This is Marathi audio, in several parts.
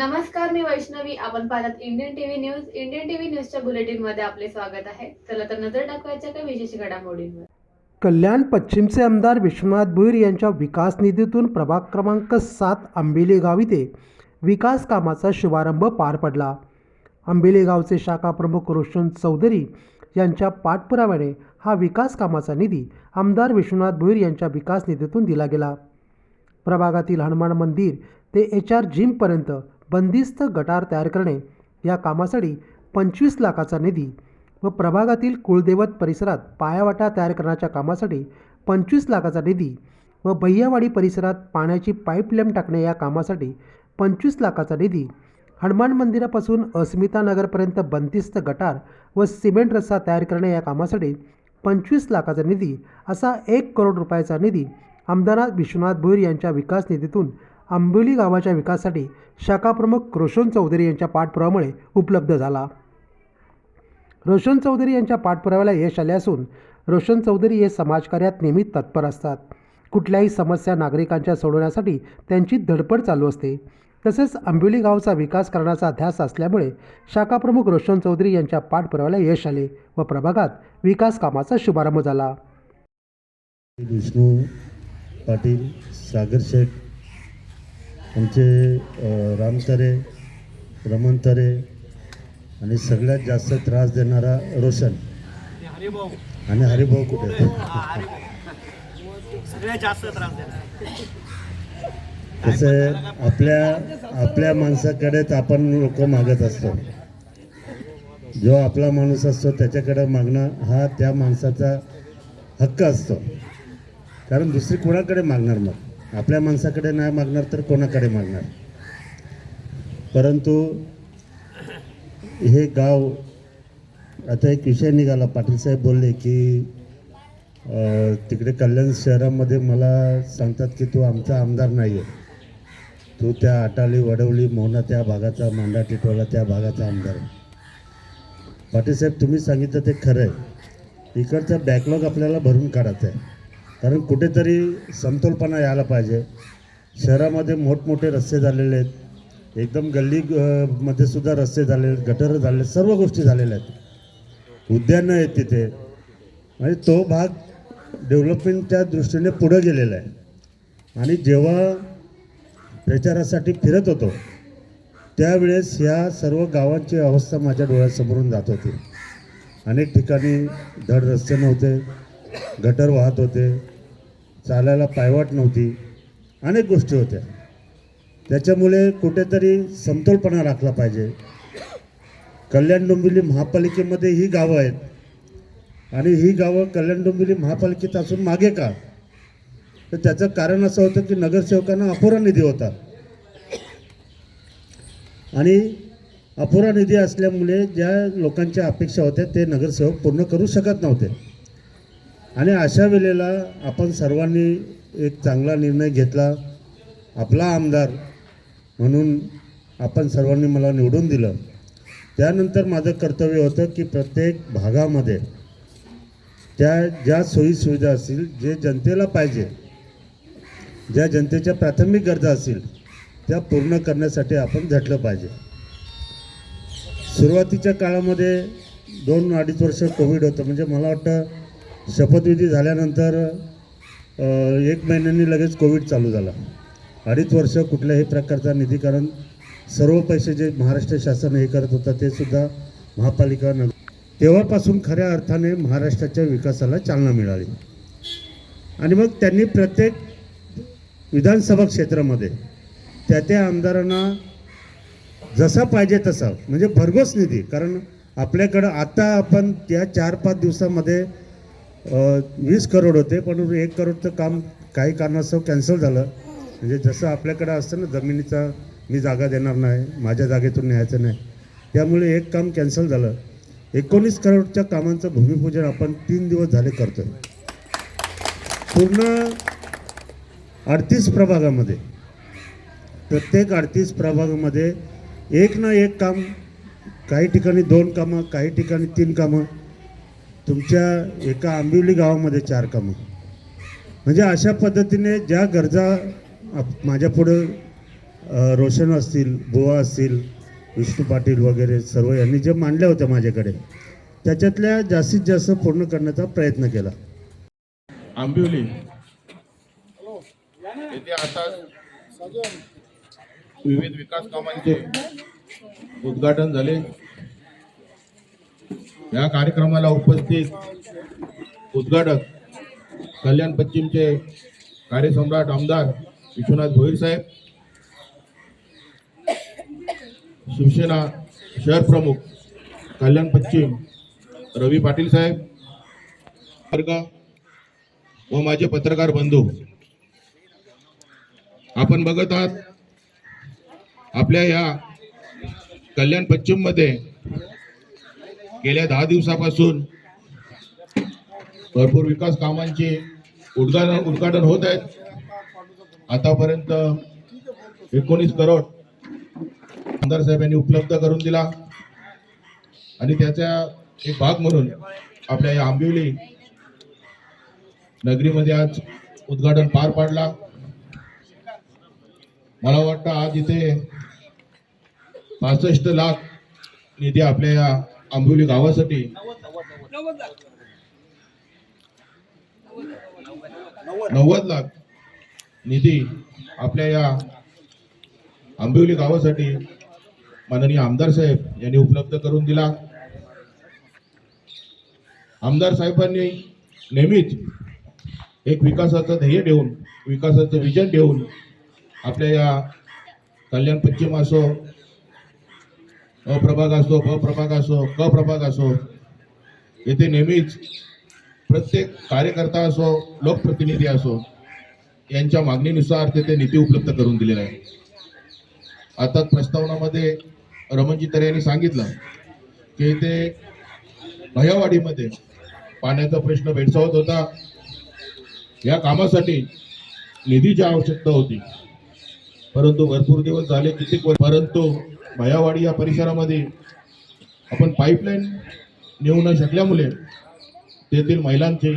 नमस्कार मी वैष्णवी. आपण पाहतात Indian TV news Indian TV न्यूजच्या बुलेटिनमध्ये आपले स्वागत आहे. चला तर नजर टाकवायच्या काही विशेष घडामोडींवर. कल्याण पश्चिमचे आमदार विश्वनाथ भुईर यांच्या विकास निधीतून प्रभाग क्रमांक सात आंबेली गाव इथे विकास कामाचा शुभारंभ पार पडला. आंबेली गावचे शाखा प्रमुख रोशन चौधरी यांच्या पाठपुराव्याने हा विकास कामाचा निधी आमदार विश्वनाथ भुईर यांच्या विकास निधीतून दिला गेला. प्रभागातील हनुमान मंदिर ते एच आर जिमपर्यंत बंदिस्त गटार तयार करणे या कामासाठी पंचवीस लाखाचा निधी व प्रभागातील कुळदैवत परिसरात पायावाटा तयार करण्याच्या कामासाठी पंचवीस लाखाचा निधी व भैयावाडी परिसरात पाण्याची पाईपलाईन टाकणे या कामासाठी पंचवीस लाखाचा निधी हनुमान मंदिरापासून अस्मिता नगरपर्यंत बंदिस्त गटार व सिमेंट रस्ता तयार करणे या कामासाठी पंचवीस लाखाचा निधी असा एक करोड रुपयाचा निधी आमदार विश्वनाथ भोईर यांच्या विकास निधीतून आंबोली गावाच्या विकासासाठी शाखाप्रमुख रोशन चौधरी यांच्या पाठपुरावामुळे उपलब्ध झाला. रोशन चौधरी यांच्या पाठपुराव्याला यश आले असून रोशन चौधरी हे समाजकार्यात नेहमी तत्पर असतात. कुठल्याही समस्या नागरिकांच्या सोडवण्यासाठी त्यांची धडपड चालू असते. तसेच आंबिवली गावचा विकास करण्याचा ध्यास असल्यामुळे शाखाप्रमुख रोशन चौधरी यांच्या पाठपुराव्याला यश आले व प्रभागात विकास कामाचा शुभारंभ झाला. विष्णू पाटील सागर शेख आमचे अ, राम तरे रमण तरे आणि सगळ्यात जास्त त्रास देणारा रोशन. आणि हरिभाऊ कुठे सगळ्यात जास्त त्रास देणार. कसं आहे आपल्या आपल्या माणसाकडेच आपण लोक मागत असतो. जो आपला माणूस असतो त्याच्याकडे मागणं हा त्या माणसाचा हक्क असतो. कारण दुसरी कोणाकडे मागणार मग? आपल्या माणसाकडे नाही मागणार तर कोणाकडे मागणार? परंतु हे गाव आता एक विषय निघाला. पाटीलसाहेब बोलले की तिकडे कल्याण शहरामध्ये मला सांगतात की तू आमचा आमदार नाही आहे तू त्या आटाली वडवली मोहना त्या भागाचा मांडा टिटवाला त्या भागाचा आमदार आहे. पाटील तुम्ही सांगितलं ते खरं आहे इकडचा बॅकलॉग आपल्याला भरून काढायचा आहे. कारण कुठेतरी समतोलपणा यायला पाहिजे. शहरामध्ये मोठमोठे रस्ते झालेले आहेत. एकदम गल्ली मध्ये सुद्धा रस्ते झालेले आहेत गटर झाले सर्व गोष्टी झालेल्या आहेत. उद्यानं आहेत तिथे. म्हणजे तो भाग डेव्हलपमेंटच्या दृष्टीने पुढं गेलेला आहे. आणि जेव्हा प्रचारासाठी फिरत होतो त्यावेळेस ह्या सर्व गावांची अवस्था माझ्या डोळ्यासमोरून जात होती. अनेक ठिकाणी धड रस्ते नव्हते गटर वाहत होते. चालायला पायवाट नव्हती. अनेक गोष्टी होत्या. त्याच्यामुळे कुठेतरी समतोलपणा राखला पाहिजे. कल्याण डोंबिवली महापालिकेमध्ये ही गावं आहेत. आणि ही गावं कल्याण डोंबिवली महापालिकेत असून मागे का? तर त्याचं कारण असं होतं की नगरसेवकांना अपुरा निधी होता. आणि अपुरा निधी असल्यामुळे ज्या लोकांच्या अपेक्षा होत्या ते नगरसेवक पूर्ण करू शकत नव्हते. आणि अशा वेळेला आपण सर्वांनी एक चांगला निर्णय घेतला. आपला आमदार म्हणून आपण सर्वांनी मला निवडून दिलं. त्यानंतर माझं कर्तव्य होतं की प्रत्येक भागामध्ये त्या ज्या सोयीसुविधा असतील जे जनतेला पाहिजे ज्या जनतेच्या प्राथमिक गरजा असतील त्या पूर्ण करण्यासाठी आपण झटलं पाहिजे. सुरुवातीच्या काळामध्ये दोन अडीच वर्ष कोविड होतं. म्हणजे मला वाटतं शपथविधी झाल्यानंतर एक महिन्यांनी लगेच कोविड चालू झाला. अडीच वर्ष कुठल्याही प्रकारचा निधी कारण सर्व पैसे जे महाराष्ट्र शासन हे करत होतं ते सुद्धा महापालिका न तेव्हापासून खऱ्या अर्थाने महाराष्ट्राच्या विकासाला चालना मिळाली. आणि मग त्यांनी प्रत्येक विधानसभा क्षेत्रामध्ये त्या त्या आमदारांना जसा पाहिजे तसा म्हणजे भरघोस निधी कारण आपल्याकडं आता आपण त्या चार पाच दिवसामध्ये वीस करोड होते पण एक करोडचं काम काही कारणास्तव कॅन्सल झालं. म्हणजे जसं आपल्याकडं असतं ना जमिनीचा मी जागा देणार नाही माझ्या जागेतून न्यायचं नाही. त्यामुळे एक काम कॅन्सल झालं. एकोणीस करोडच्या कामांचं भूमिपूजन आपण तीन दिवस झाले करतोय. पूर्ण अडतीस प्रभागामध्ये प्रत्येक अडतीस प्रभागामध्ये एक ना एक काम काही ठिकाणी दोन कामं काही ठिकाणी तीन कामं तुमच्या एका आंबिवली गावामध्ये चार कामं. म्हणजे अशा पद्धतीने ज्या गरजा आप- माझ्यापुढं रोशन असतील बुवा असतील विष्णू पाटील वगैरे सर्व यांनी जे मांडल्या होत्या माझ्याकडे त्याच्यातल्या जास्तीत जास्त पूर्ण करण्याचा प्रयत्न केला. आंबिवली. येथे आता विविध विकास कामांचे उद्घाटन झाले. या कार्यक्रमाला उपस्थित उद्घाटक कल्याण पश्चिमचे कार्यसम्राट आमदार विश्वनाथ भोईर साहेब शिवसेना शहर प्रमुख कल्याण पश्चिम रवी पाटील साहेब वर्ग व माझे पत्रकार बंधू आपण बघत आहात आपल्या या कल्याण पश्चिममध्ये गेल्या दहा दिवसापासून भरपूर विकास कामांचे उद्घाटन उद्घाटन होत आहेत. आतापर्यंत एकोणीस करोड आमदार साहेबांनी उपलब्ध करून दिला. आणि त्याचा एक भाग म्हणून आपल्या या आंबिवली नगरीमध्ये आज उद्घाटन पार पाडला. मला वाटतं आज इथे पासष्ट लाख निधी आपल्या या आंबिवली गावासाठी. नव्वद लाख निधी आपल्या या आंबिवली गावासाठी माननीय आमदार साहेब यांनी उपलब्ध करून दिला. आमदार साहेबांनी नेहमीच एक विकासाचं ध्येय देऊन विकासाचं विजन देऊन आपल्या या कल्याण पश्चिम असो अ प्रभाग असो ब प्रभाग असो क प्रभाग असो येथे नेहमीच प्रत्येक कार्यकर्ता असो लोकप्रतिनिधी असो यांच्या मागणीनुसार तेथे निधी उपलब्ध करून दिलेला आहे. आता प्रस्तावनामध्ये रमणजी तरे यांनी सांगितलं की इथे भयावाडीमध्ये पाण्याचा प्रश्न भेडसावत होता. या कामासाठी निधीची आवश्यकता होती परंतु भरपूर दिवस झाले किती परंतु भयावाडी या परिसरामध्ये आपण पाईपलाईन नेऊ न शकल्यामुळे तेथील महिलांची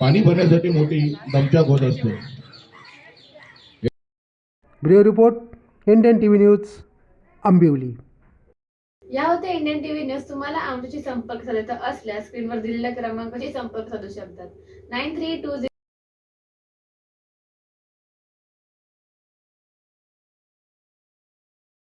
पाणी भरण्यासाठी मोठी दमछाक होत असते. Bureau report Indian T V news Ambivli. या होत्या इंडियन टीव्ही न्यूज. तुम्हाला आमच्याशी संपर्क साधायचा असल्यास स्क्रीनवर दिलेल्या क्रमांकाशी संपर्क साधू शकतात. Nine three to